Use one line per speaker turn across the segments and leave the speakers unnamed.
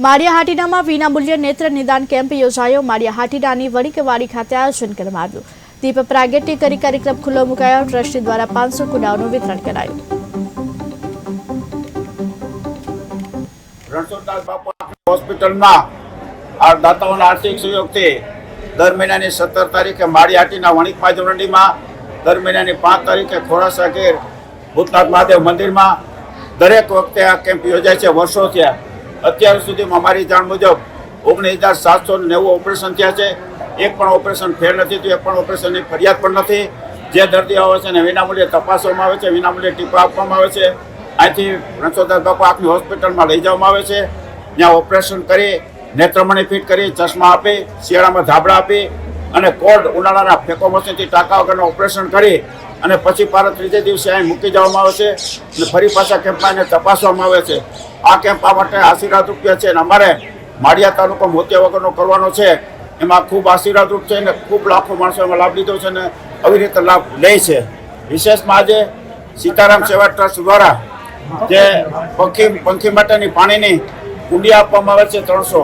માળિયા હાટીનામાં વિનામૂલ્ય નેત્ર નિદાન કેમ્પ યોજાયો. માળિયા હાટીનાની વણીકવાડી ખાતે આયોજન કરવામાં આવ્યું. દીપ પ્રાગટ્ય કરી કાર્યક્રમ ખુલ્લો મુકાયો. ટ્રસ્ટી દ્વારા પાંચસો કુડાઓનું વિતરણ કરાયું.
હોસ્પિટલમાં આ આર્થિક સહયોગથી દર મહિનાની સત્તર તારીખે માળીહાટીના વણિક મહિનાની પાંચ તારીખે ખોરાસા ગીર ભૂતનાથ મહાદેવ મંદિરમાં દરેક વખતે આ કેમ્પ યોજાય છે. વર્ષો થયા અત્યાર સુધીમાં મારી જાણ મુજબ ઓગણીસ હજાર સાતસો નેવું ઓપરેશન થયા છે. એક પણ ઓપરેશન ફેર નથી થયું, એક પણ ઓપરેશનની ફરિયાદ પણ નથી. જે દર્દીઓ આવે છે એને વિનામૂલ્યે તપાસવામાં આવે છે, વિનામૂલ્યે ટીપા આપવામાં આવે છે. અહીંથી રણછોદાસ બાપા આપની હોસ્પિટલમાં લઈ જવામાં આવે છે. ત્યાં ઓપરેશન કરી, નેત્રમણી ફિટ કરી, ચશ્મા આપી, શિયાળામાં ધાબળા આપી અને કોડ ઉનાળાના ફેકો મશીનથી ટાંકા વગરનું ઓપરેશન કરી અને પછી પાછા ત્રીજે દિવસે અહીં મૂકી જવામાં આવે છે અને ફરી પાછા કેમ્પમાં એને તપાસવામાં આવે છે. આ કેમ્પ માટે આશીર્વાદ રૂપિયા છે અને અમારે માળિયા તાલુકો મોતિયા વગરનો કરવાનો છે. એમાં ખૂબ આશીર્વાદરૂપ છે અને ખૂબ લાખો માણસો એમાં લાભ લીધો છે અને આવી રીતે લાભ લે છે. વિશેષમાં આજે સીતારામ સેવા ટ્રસ્ટ દ્વારા જે પંખી પંખી માટેની પાણીની કુંડી આપવામાં આવે છે ત્રણસો,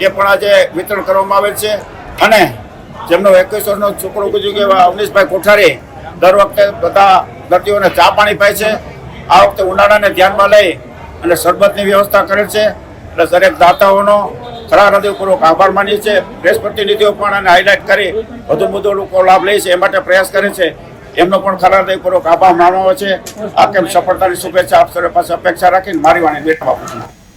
એ પણ આજે વિતરણ કરવામાં આવે છે. અને જેમનો એકવીસ વર્ષનો છોકરો ગુજરી ગયો એવા અવનીશભાઈ કોઠારી દર વખતે બધા દર્દીઓને ચા પાણી પાય છે. આ વખતે ઉનાળાને ધ્યાનમાં લઈ અને શરબતની વ્યવસ્થા કરેલ છે. એટલે દરેક દાતાઓનો ખરા હૃદયપૂર્વક આભાર માનીએ છીએ. પ્રેસ પ્રતિનિધિઓ પણ આને હાઇલાઇટ કરી વધુ વધુ લોકો લાભ લે છે. એ માટે પ્રયાસ કરે છે. એમનો પણ ખરા હૃદયપૂર્વક આભાર માનવો છે. આ કેમ સફળતાની શુભેચ્છા આપ સર્વે પાસે અપેક્ષા રાખીને મારી વાણી બેઠવા આપું છું.